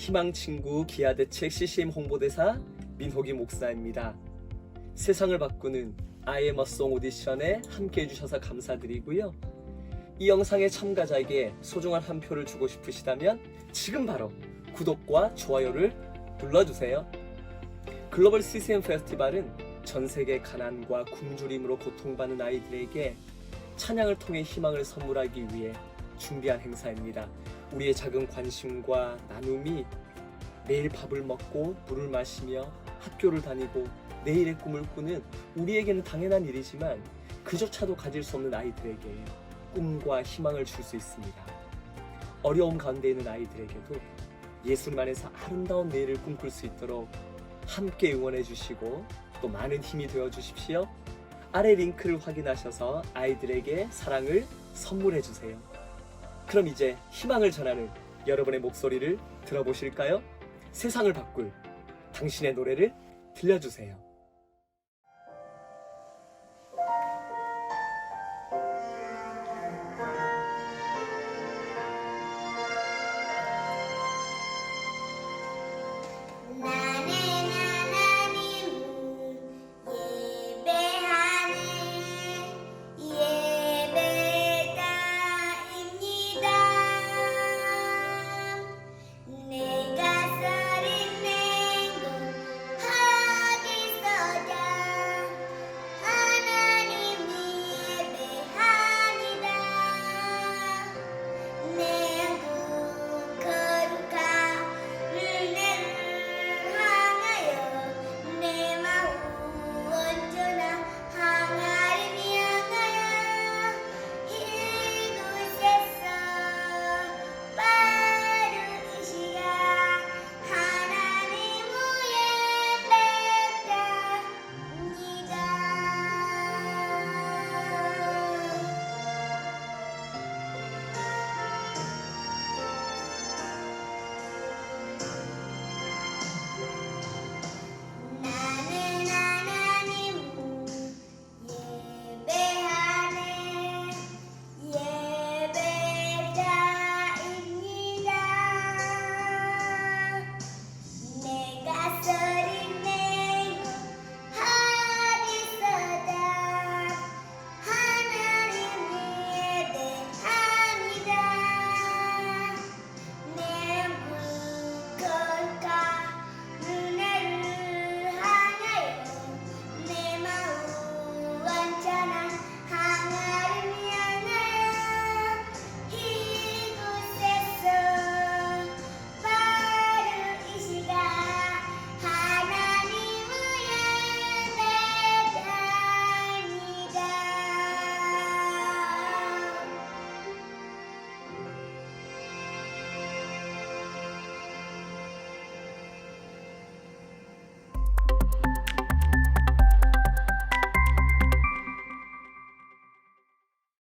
희망친구 기아대책 CCM 홍보대사 민호기 목사입니다. 세상을 바꾸는 song 오디션에 함께 해 주셔서 감사드리고요. 이 영상의 참가자에게 소중한 한 표를 주고 싶으시다면 지금 바로 구독과 좋아요를 눌러주세요. 글로벌 CCM 페스티벌은 전 세계 가난과 굶주림으로 고통받는 아이들에게 찬양을 통해 희망을 선물하기 위해 준비한 행사입니다. 우리의 작은 관심과 나눔이 매일 밥을 먹고 물을 마시며 학교를 다니고 내일의 꿈을 꾸는 우리에게는 당연한 일이지만 그조차도 가질 수 없는 아이들에게 꿈과 희망을 줄 수 있습니다. 어려움 가운데 있는 아이들에게도 예수님 안에서 아름다운 내일을 꿈꿀 수 있도록 함께 응원해 주시고 또 많은 힘이 되어 주십시오. 아래 링크를 확인하셔서 아이들에게 사랑을 선물해 주세요. 그럼 이제 희망을 전하는 여러분의 목소리를 들어보실까요? 세상을 바꿀 당신의 노래를 들려주세요.